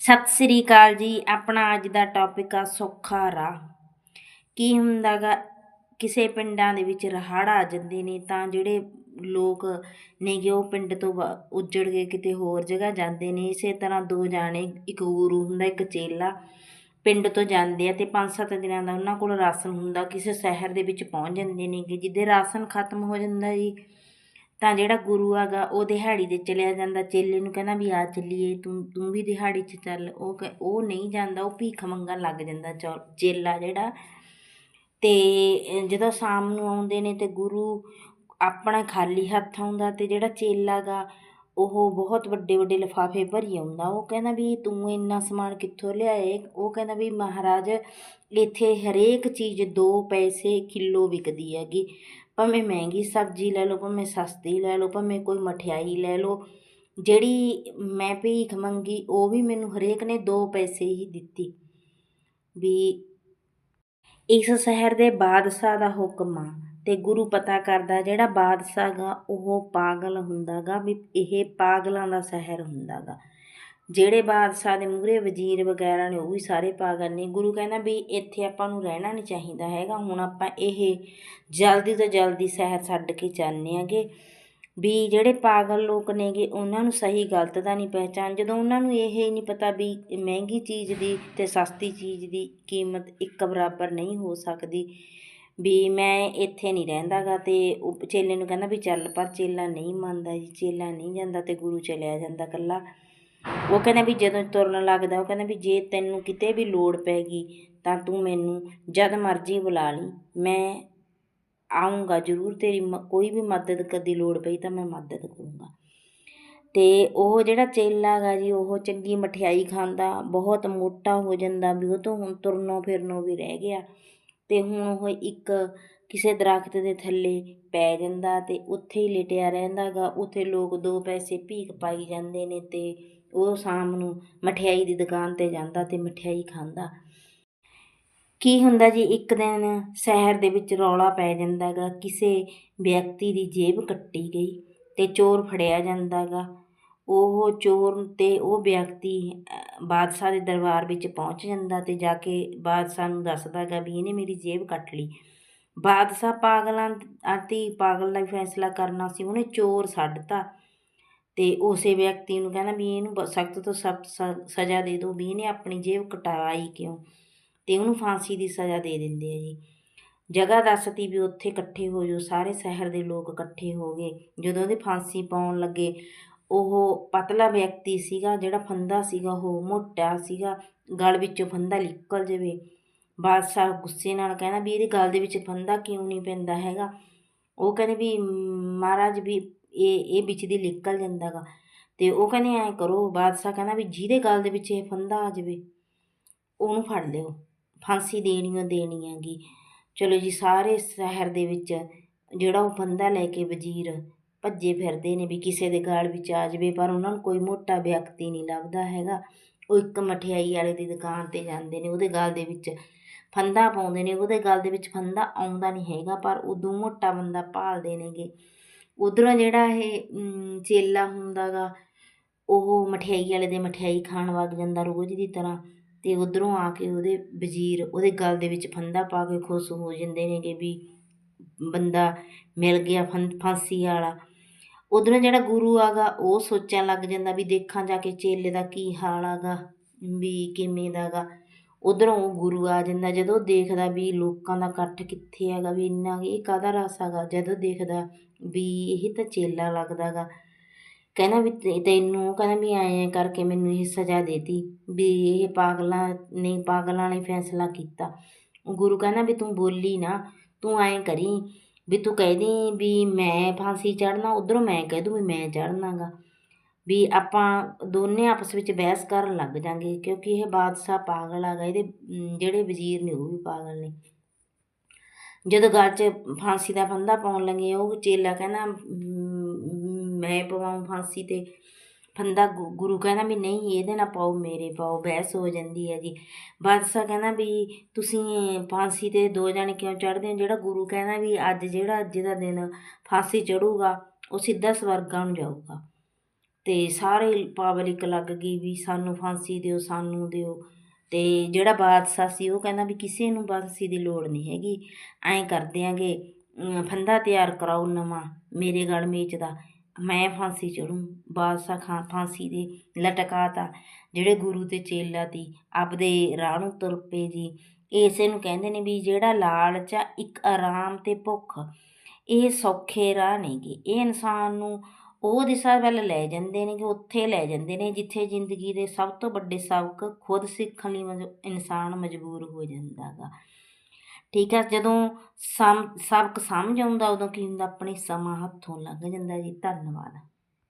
ਸਤਿ ਸ੍ਰੀ ਅਕਾਲ ਜੀ। ਆਪਣਾ ਅੱਜ ਦਾ ਟੌਪਿਕ ਆ ਸੌਖਾ ਰਾਹ। ਕੀ ਹੁੰਦਾਗਾ ਕਿਸੇ ਪਿੰਡਾਂ ਦੇ ਵਿੱਚ ਹੜ੍ਹ ਆ ਜਾਂਦੇ ਨੇ ਤਾਂ ਜਿਹੜੇ ਲੋਕ ਨੇਗੇ, ਉਹ ਪਿੰਡ ਤੋਂ ਬ- ਉੱਜੜ ਕੇ ਕਿਤੇ ਹੋਰ ਜਗ੍ਹਾ ਜਾਂਦੇ ਨੇ। ਇਸੇ ਤਰ੍ਹਾਂ ਦੋ ਜਾਣੇ, ਇੱਕ ਗੁਰੂ ਹੁੰਦਾ, ਇੱਕ ਚੇਲਾ ਪਿੰਡ ਤੋਂ ਜਾਂਦੇ ਆ ਤੇ 5-7 ਦਿਨਾਂ ਦਾ ਉਹਨਾਂ ਕੋਲ ਰਾਸ਼ਨ ਹੁੰਦਾ। ਕਿਸੇ ਸ਼ਹਿਰ ਦੇ ਵਿੱਚ ਪਹੁੰਚ ਜਾਂਦੇ ਨੇਗੇ ਜਿੱਦੇ ਰਾਸ਼ਨ ਖਤਮ ਹੋ ਜਾਂਦਾ ਜੀ। ਤਾਂ ਜਿਹੜਾ ਗੁਰੂ ਹੈਗਾ, ਉਹ ਦਿਹਾੜੀ ਤੇ ਚਲਿਆ ਜਾਂਦਾ। ਚੇਲੇ ਨੂੰ ਕਹਿੰਦਾ ਵੀ ਆ ਚੱਲੀਏ, ਤੂੰ ਤੂੰ ਵੀ ਦਿਹਾੜੀ 'ਚ ਚੱਲ। ਉਹ ਕਹਿ- ਉਹ ਨਹੀਂ ਜਾਂਦਾ, ਉਹ ਭੀਖ ਮੰਗਣ ਲੱਗ ਜਾਂਦਾ ਚੌ- ਚੇਲਾ ਜਿਹੜਾ। ਤੇ ਜਦੋਂ ਸ਼ਾਮ ਨੂੰ ਆਉਂਦੇ ਨੇ ਤੇ ਗੁਰੂ ਆਪਣਾ ਖਾਲੀ ਹੱਥ ਆਉਂਦਾ ਅਤੇ ਜਿਹੜਾ ਚੇਲਾ ਗਾ, ਉਹ ਬਹੁਤ ਵੱਡੇ ਵੱਡੇ ਲਿਫਾਫੇ ਭਰੀ ਆਉਂਦਾ। ਉਹ ਕਹਿੰਦਾ ਵੀ ਤੂੰ ਇੰਨਾ ਸਮਾਨ ਕਿੱਥੋਂ ਲਿਆਏ? ਉਹ ਕਹਿੰਦਾ ਵੀ ਮਹਾਰਾਜ, ਇੱਥੇ ਹਰੇਕ ਚੀਜ਼ 2 ਪੈਸੇ ਕਿਲੋ ਵਿਕਦੀ ਹੈਗੀ। ਭਾਵੇਂ ਮਹਿੰਗੀ ਸਬਜ਼ੀ ਲੈ ਲਓ, ਭਾਵੇਂ ਸਸਤੀ ਲੈ ਲਓ, ਭਾਵੇਂ ਕੋਈ ਮਠਿਆਈ ਲੈ ਲਓ, ਜਿਹੜੀ ਮੈਂ ਭੀਖ ਮੰਗੀ, ਉਹ ਵੀ ਮੈਨੂੰ ਹਰੇਕ ਨੇ ਦੋ ਪੈਸੇ ਹੀ ਦਿੱਤੀ। ਵੀ ਇਸ ਸ਼ਹਿਰ ਦੇ ਬਾਦਸ਼ਾਹ ਦਾ ਹੁਕਮ ਆ ਤੇ ਗੁਰੂ ਪਤਾ ਕਰਦਾ, ਜਿਹੜਾ ਬਾਦਸ਼ਾਹ ਗਾ, ਉਹ ਪਾਗਲ ਹੁੰਦਾਗਾ, ਵੀ ਇਹ ਪਾਗਲਾਂ ਦਾ ਸ਼ਹਿਰ ਹੁੰਦਾਗਾ। ਜਿਹੜੇ ਬਾਦਸ਼ਾਹ ਦੇ ਮੂਹਰੇ ਵਜ਼ੀਰ ਵਗੈਰਾ ਨੇ ਉਹ ਵੀ ਸਾਰੇ ਪਾਗਲ ਨੇ ਗੁਰੂ ਕਹਿੰਦਾ ਵੀ ਇੱਥੇ ਆਪਾਂ ਨੂੰ ਰਹਿਣਾ ਨਹੀਂ ਚਾਹੀਦਾ ਹੈਗਾ। ਹੁਣ ਆਪਾਂ ਇਹ ਜਲਦੀ ਤੋਂ ਜਲਦੀ ਸ਼ਹਿਰ ਛੱਡ ਕੇ ਚੱਲਨੇ ਆਗੇ। ਵੀ ਜਿਹੜੇ ਪਾਗਲ ਲੋਕ ਨੇਗੇ, ਉਹਨਾਂ ਨੂੰ ਸਹੀ ਗਲਤ ਦਾ ਨਹੀਂ ਪਹਿਚਾਨ ਜਦੋਂ ਉਹਨਾਂ ਨੂੰ ਇਹ ਹੀ ਨਹੀਂ ਪਤਾ ਵੀ ਮਹਿੰਗੀ ਚੀਜ਼ ਦੀ ਤੇ ਸਸਤੀ ਚੀਜ਼ ਦੀ ਕੀਮਤ ਇੱਕ ਬਰਾਬਰ ਨਹੀਂ ਹੋ ਸਕਦੀ, ਵੀ ਮੈਂ ਇੱਥੇ ਨਹੀਂ ਰਹਿੰਦਾਗਾ ਤੇ ਉਹ ਚੇਲੇ ਨੂੰ ਕਹਿੰਦਾ ਵੀ ਚੱਲ ਪਰ ਚੇਲਾ ਨਹੀਂ ਮੰਨਦਾ ਜੀ, ਚੇਲਾ ਨਹੀਂ ਜਾਂਦਾ ਤੇ ਗੁਰੂ ਚਲਿਆ ਜਾਂਦਾ ਇਕੱਲਾ। ਉਹ ਕਹਿੰਦਾ ਵੀ ਜਦੋਂ ਤੁਰਨ ਲੱਗਦਾ, ਉਹ ਕਹਿੰਦਾ ਵੀ ਜੇ ਤੈਨੂੰ ਕਿਤੇ ਵੀ ਲੋੜ ਪੈ ਗਈ, ਤਾਂ ਤੂੰ ਮੈਨੂੰ ਜਦ ਮਰਜ਼ੀ ਬੁਲਾ ਲਈ। ਮੈਂ ਆਉਂਗਾ ਜ਼ਰੂਰ, ਤੇਰੀ ਮ- ਕੋਈ ਵੀ ਮਦਦ ਕਦੀ ਲੋੜ ਪਈ ਤਾਂ ਮੈਂ ਮਦਦ ਕਰੂੰਗਾ। ਤੇ ਉਹ ਜਿਹੜਾ ਚੇਲਾ ਗਾ ਜੀ, ਉਹ ਚੰਗੀ ਮਠਿਆਈ ਖਾਂਦਾ, ਬਹੁਤ ਮੋਟਾ ਹੋ ਜਾਂਦਾ, ਵੀ ਉਹ ਤੋਂ ਹੁਣ ਤੁਰਨੋਂ ਫਿਰਨੋਂ ਵੀ ਰਹਿ ਗਿਆ। ਤੇ ਹੁਣ ਉਹ ਇੱਕ ਕਿਸੇ ਦਰਖਤ ਦੇ ਥੱਲੇ ਪੈ ਜਾਂਦਾ ਤੇ ਉੱਥੇ ਹੀ ਲਿਟਿਆ ਰਹਿੰਦਾ ਗਾ ਉੱਥੇ ਲੋਕ ਦੋ ਪੈਸੇ ਭੀਖ ਪਾਈ ਜਾਂਦੇ ਨੇ ਤੇ ਉਹ ਸ਼ਾਮ ਨੂੰ ਮਠਿਆਈ ਦੀ ਦੁਕਾਨ ਤੇ ਜਾਂਦਾ ਤੇ ਮਠਿਆਈ ਖਾਂਦਾ। ਕੀ ਹੁੰਦਾ ਜੀ, ਇੱਕ ਦਿਨ ਸ਼ਹਿਰ ਦੇ ਵਿੱਚ ਰੌਲਾ ਪੈ ਜਾਂਦਾ ਗਾ, ਕਿਸੇ ਵਿਅਕਤੀ ਦੀ ਜੇਬ ਕੱਟੀ ਗਈ ਤੇ ਚੋਰ ਫੜਿਆ ਜਾਂਦਾ ਗਾ। ਉਹ ਚੋਰ ਤੇ ਉਹ ਵਿਅਕਤੀ ਬਾਦਸ਼ਾਹ ਦੇ ਦਰਬਾਰ ਵਿੱਚ ਪਹੁੰਚ ਜਾਂਦਾ ਤੇ ਜਾ ਕੇ ਬਾਦਸ਼ਾਹ ਨੂੰ ਦੱਸਦਾ ਗਾ ਵੀ ਇਹਨੇ ਮੇਰੀ ਜੇਬ ਕੱਟ ਲਈ। ਬਾਦਸ਼ਾਹ ਪਾਗਲਾਂ ਆਤੀ ਪਾਗਲ ਦਾ ਫੈਸਲਾ ਕਰਨਾ ਸੀ, ਉਹਨੇ ਚੋਰ ਛੱਡਤਾ ਅਤੇ ਉਸੇ ਵਿਅਕਤੀ ਨੂੰ ਕਹਿੰਦਾ ਵੀ ਇਹਨੂੰ ਸਖਤ ਤੋਂ ਸਖਤ ਸਜ਼ਾ ਦੇ ਦਿਓ ਵੀ ਇਹਨੇ ਆਪਣੀ ਜੇਬ ਕਟਾਈ ਕਿਉਂ? ਅਤੇ ਉਹਨੂੰ ਫਾਂਸੀ ਦੀ ਸਜ਼ਾ ਦੇ ਦਿੰਦੇ ਆ ਜੀ। ਜਗ੍ਹਾ ਦੱਸਤੀ ਵੀ ਉੱਥੇ ਇਕੱਠੇ ਹੋ ਜਾਓ, ਸਾਰੇ ਸ਼ਹਿਰ ਦੇ ਲੋਕ ਇਕੱਠੇ ਹੋ ਗਏ। ਜਦੋਂ ਉਹਦੇ ਫਾਂਸੀ ਪਾਉਣ ਲੱਗੇ, ਉਹ ਪਤਲਾ ਵਿਅਕਤੀ ਸੀਗਾ, ਜਿਹੜਾ ਫੰਦਾ ਸੀਗਾ, ਉਹ ਮੋਟਾ ਸੀਗਾ, ਗਲ ਵਿੱਚੋਂ ਫੰਦਾ ਨਿਕਲ ਜਾਵੇ। ਬਾਦਸ਼ਾਹ ਗੁੱਸੇ ਨਾਲ ਕਹਿੰਦਾ ਵੀ ਇਹਦੇ ਗਲ ਦੇ ਵਿੱਚ ਫੰਦਾ ਕਿਉਂ ਨਹੀਂ ਪੈਂਦਾ ਹੈਗਾ? ਉਹ ਕਹਿੰਦੇ ਵੀ, ਮਹਾਰਾਜ ਵੀ ਇਹ ਇਹ ਵਿੱਚ ਦੀ ਨਿਕਲ ਜਾਂਦਾ ਗਾ। ਅਤੇ ਉਹ ਕਹਿੰਦੇ ਐਂ ਕਰੋ, ਬਾਦਸ਼ਾਹ ਕਹਿੰਦਾ ਵੀ ਜਿਹਦੇ ਗਲ ਦੇ ਵਿੱਚ ਇਹ ਫੰਦਾ ਆ ਜਾਵੇ, ਉਹਨੂੰ ਫੜ ਲਿਓ। ਫਾਂਸੀ ਦੇਣੀ ਓ ਦੇਣੀ ਹੈਗੀ। ਚਲੋ ਜੀ, ਸਾਰੇ ਸ਼ਹਿਰ ਦੇ ਵਿੱਚ ਜਿਹੜਾ ਉਹ ਫੰਦਾ ਲੈ ਕੇ ਵਜ਼ੀਰ ਭੱਜੇ ਫਿਰਦੇ ਨੇ ਵੀ ਕਿਸੇ ਦੇ ਗਾਲ ਵਿੱਚ ਆ ਜਾਵੇ, ਪਰ ਉਹਨਾਂ ਨੂੰ ਕੋਈ ਮੋਟਾ ਵਿਅਕਤੀ ਨਹੀਂ ਲੱਭਦਾ ਹੈਗਾ। ਉਹ ਇੱਕ ਮਠਿਆਈ ਵਾਲੇ ਦੀ ਦੁਕਾਨ ਤੇ ਜਾਂਦੇ ਨੇ, ਉਹਦੇ ਗਲ ਦੇ ਵਿੱਚ ਫੰਦਾ ਪਾਉਂਦੇ ਨੇ। ਉਹਦੇ ਗਲ ਦੇ ਵਿੱਚ ਫੰਦਾ ਆਉਂਦਾ ਨਹੀਂ ਹੈਗਾ, ਪਰ ਉਦੋਂ ਮੋਟਾ ਬੰਦਾ ਭਾਲਦੇ ਨੇਗੇ। ਉੱਧਰੋਂ ਜਿਹੜਾ ਇਹ ਚੇਲਾ ਹੁੰਦਾ ਗਾ ਉਹ ਮਠਿਆਈ ਵਾਲੇ ਦੇ ਮਠਿਆਈ ਖਾਣ ਵਗ ਜਾਂਦਾ ਰੋਜ਼ ਦੀ ਤਰ੍ਹਾਂ ਅਤੇ ਉੱਧਰੋਂ ਆ ਕੇ ਉਹਦੇ ਵਜ਼ੀਰ ਉਹਦੇ ਗਲ ਦੇ ਵਿੱਚ ਫੰਦਾ ਪਾ ਕੇ ਖੁਸ਼ ਹੋ ਜਾਂਦੇ ਨੇਗੇ ਵੀ ਬੰਦਾ ਮਿਲ ਗਿਆ ਫੰ- ਫਾਂਸੀ ਵਾਲਾ। ਉੱਧਰੋਂ ਜਿਹੜਾ ਗੁਰੂ ਆਗਾ, ਉਹ ਸੋਚਣ ਲੱਗ ਜਾਂਦਾ ਵੀ ਦੇਖਾਂ ਜਾ ਕੇ ਚੇਲੇ ਦਾ ਕੀ ਹਾਲ ਆਗਾ, ਵੀ ਕਿਵੇਂ ਦਾ ਗਾ ਉੱਧਰੋਂ ਉਹ ਗੁਰੂ ਆ ਜਾਂਦਾ, ਜਦੋਂ ਦੇਖਦਾ ਵੀ ਲੋਕਾਂ ਦਾ ਇਕੱਠ ਕਿੱਥੇ ਹੈਗਾ, ਵੀ ਇੰਨਾ ਇਹ ਕਾਹਦਾ ਰਸ ਹੈਗਾ, ਜਦੋਂ ਦੇਖਦਾ ਵੀ ਇਹ ਤਾਂ ਚੇਲਾ ਲੱਗਦਾ ਗਾ ਕਹਿੰਦਾ ਵੀ ਤੈਨੂੰ ਉਹ ਕਹਿੰਦਾ ਵੀ ਐਂ ਕਰਕੇ ਮੈਨੂੰ ਇਹ ਸਜ਼ਾ ਦੇਤੀ, ਵੀ ਇਹ ਪਾਗਲਾਂ ਨੇ ਪਾਗਲਾਂ ਨੇ ਫੈਸਲਾ ਕੀਤਾ। ਗੁਰੂ ਕਹਿੰਦਾ ਵੀ ਤੂੰ ਬੋਲੀ ਨਾ, ਤੂੰ ਐਂ ਕਰੀ, ਵੀ ਤੂੰ ਕਹਿ ਦੀ ਵੀ ਮੈਂ ਫਾਂਸੀ ਚੜਨਾ ਉਧਰੋਂ ਮੈਂ ਕਹਿ ਦੂੰ ਵੀ ਮੈਂ ਚੜਨਾਗਾ ਵੀ ਆਪਾਂ ਦੋਨੇ ਆਪਸ ਵਿੱਚ ਬਹਿਸ ਕਰਨ ਲੱਗ ਜਾਂਗੇ, ਕਿਉਂਕਿ ਇਹ ਬਾਦਸ਼ਾਹ ਪਾਗਲ ਹੈਗਾ ਇਹਦੇ ਜਿਹੜੇ ਵਜ਼ੀਰ ਨੇ ਉਹ ਵੀ ਪਾਗਲ ਨੇ। ਜਦੋਂ ਗਲ 'ਚ ਫਾਂਸੀ ਦਾ ਫੰਦਾ ਪਾਉਣ ਲੱਗੇ, ਉਹ ਚੇਲਾ ਕਹਿੰਦਾ ਮੈਂ ਪਵਾਉਂ ਫਾਂਸੀ ਤੇ। ਫੰਦਾ ਗੁ- ਗੁਰੂ ਕਹਿੰਦਾ ਵੀ ਨਹੀਂ, ਇਹਦੇ ਨਾਲ ਪਾਓ, ਮੇਰੇ ਪਾਓ, ਬਹਿਸ ਹੋ ਜਾਂਦੀ ਹੈ ਜੀ। ਬਾਦਸ਼ਾਹ ਕਹਿੰਦਾ ਵੀ ਤੁਸੀਂ ਫਾਂਸੀ ਤੇ ਦੋ ਜਣੇ ਕਿਉਂ ਚੜ੍ਹਦੇ ਹੋ? ਜਿਹੜਾ ਗੁਰੂ ਕਹਿੰਦਾ ਵੀ ਅੱਜ ਜਿਹੜਾ, ਅੱਜ ਦਾ ਦਿਨ ਫਾਂਸੀ ਚੜੂਗਾ ਉਹ ਸਿੱਧਾ ਸਵਰਗਾਂ ਨੂੰ ਜਾਊਗਾ। ਅਤੇ ਸਾਰੇ ਪਬਲਿਕ ਲੱਗ ਗਈ ਵੀ ਸਾਨੂੰ ਫਾਂਸੀ ਦਿਓ ਸਾਨੂੰ ਦਿਓ। ਅਤੇ ਜਿਹੜਾ ਬਾਦਸ਼ਾਹ ਸੀ ਉਹ ਕਹਿੰਦਾ ਵੀ ਕਿਸੇ ਨੂੰ ਫਾਂਸੀ ਦੀ ਲੋੜ ਨਹੀਂ ਹੈਗੀ। ਐਂ ਕਰ ਦਿਆਂਗੇ ਅਮ, ਫੰਦਾ ਤਿਆਰ ਕਰਾਓ ਨਵਾਂ ਮੇਰੇ ਗਲ ਮੇਚ ਦਾ। ਮੈਂ ਫਾਂਸੀ ਚੜੂੰ ਬਾਦਸ਼ਾਹ ਖਾਂ ਫਾਂਸੀ ਦੇ ਲਟਕਾ ਤਾ ਜਿਹੜੇ ਗੁਰੂ ਤੇ ਚੇਲਾ ਤੀ ਆਪਦੇ ਰਾਹ ਨੂੰ ਤੁਰ ਪਏ ਜੀ। ਇਸੇ ਨੂੰ ਕਹਿੰਦੇ ਨੇ ਵੀ ਜਿਹੜਾ ਲਾਲਚ ਆ ਇੱਕ ਆਰਾਮ ਤੇ ਭੁੱਖ ਇਹ ਸੌਖੇ ਰਾਹ ਨੇਗੇ। ਇਹ ਇਨਸਾਨ ਨੂੰ ਉਹ ਦਿਸ਼ਾ ਵੱਲ ਲੈ ਜਾਂਦੇ ਨੇ ਕਿ ਉੱਥੇ ਲੈ ਜਾਂਦੇ ਨੇ, ਜਿੱਥੇ ਜ਼ਿੰਦਗੀ ਦੇ ਸਭ ਤੋਂ ਵੱਡੇ ਸਬਕ ਖੁਦ ਸਿੱਖਣ ਲਈ ਮਜ- ਇਨਸਾਨ ਮਜਬੂਰ ਹੋ ਜਾਂਦਾ ਗਾ। ਠੀਕ ਹੈ ਜਦੋਂ ਸਮ ਸਬਕ ਸਮਝ ਆਉਂਦਾ, ਉਦੋਂ ਕੀ ਹੁੰਦਾ? ਆਪਣੇ ਸਮਾਂ ਹੱਥੋਂ ਲੱਗ ਜਾਂਦਾ ਜੀ। ਧੰਨਵਾਦ।